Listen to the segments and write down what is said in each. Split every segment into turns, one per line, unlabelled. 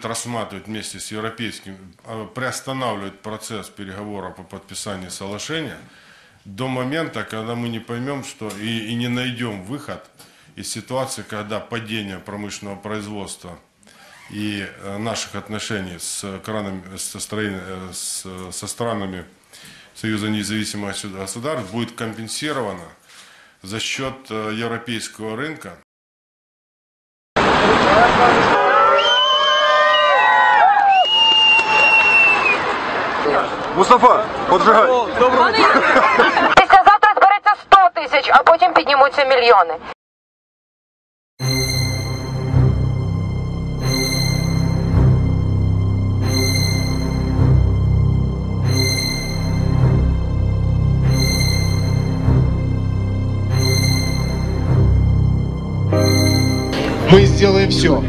будет рассматривать вместе с европейским, э, приостанавливать процесс переговоров по подписанию соглашения до момента, когда мы не поймем, что и, и не найдем выход из ситуации, когда падение промышленного производства и э, наших отношений с, кранами, со, строен- э, с- со странами Союза независимых государств будет компенсировано за счет э, европейского рынка.
Мустафа, поджигай.
Післязавтра збереться 100 тисяч, а потім піднімуться мільйони.
Мы сделаем все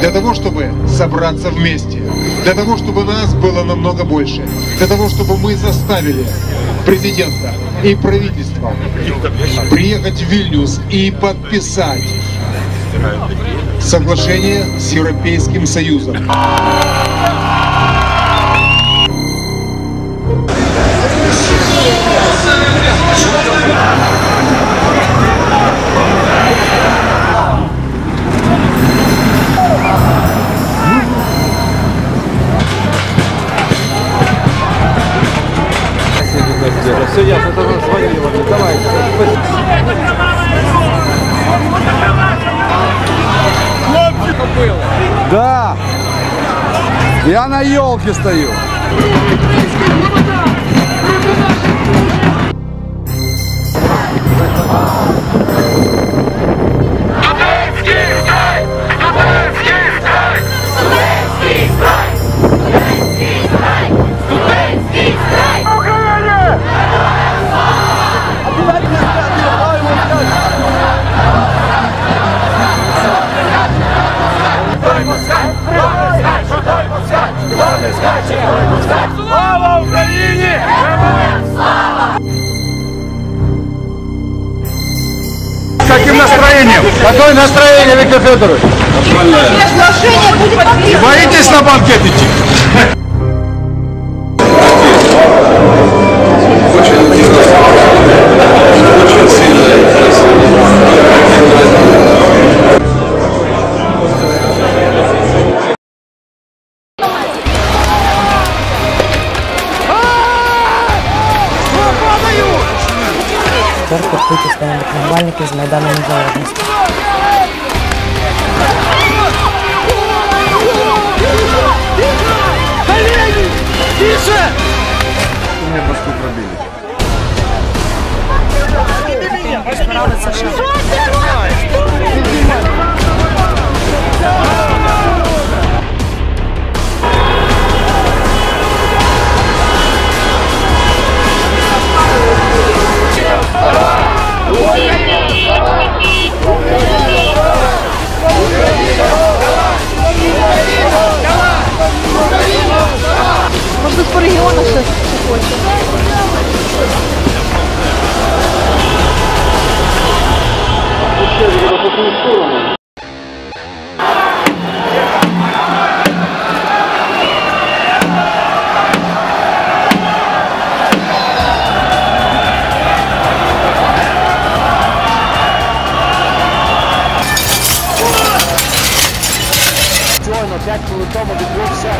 для того, чтобы собраться вместе, для того, чтобы нас было намного больше, для того, чтобы мы заставили президента и правительство приехать в Вильнюс и подписать соглашение с Европейским Союзом.
Да. Я на елке стою. Какое настроение, Виктор Федорович? Не боитесь на банкет идти?
Церковь вытеснила трамвайники з Майдану Незалежності.
Можливо,
Щойно 5 хвилин тому відбувся,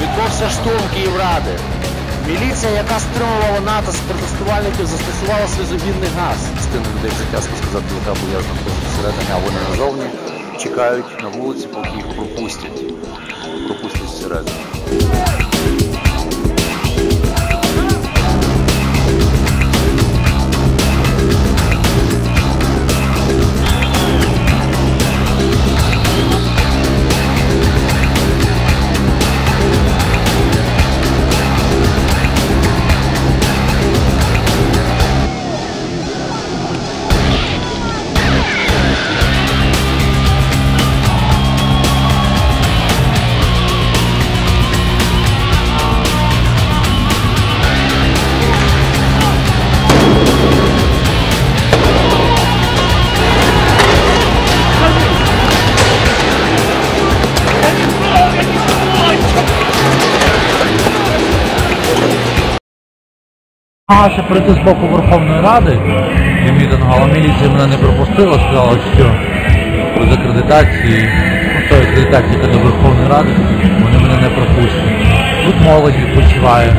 відбувся штурм Київради. Міліція, яка стримувала натиск протестувальників, застосувала сльозовільний газ. Частина людей вже тяжко сказати, яка знаходжусь всередині, а вони назовні чекають на вулиці, поки їх пропустять. Пропустять всередину.
Намагався прийти з боку Верховної Ради і мітингу, але міліція мене не пропустила, сказала, що без акредитації, ну, тої акредитації, до Верховної Ради, вони мене не пропустять. Тут молодь відпочиває.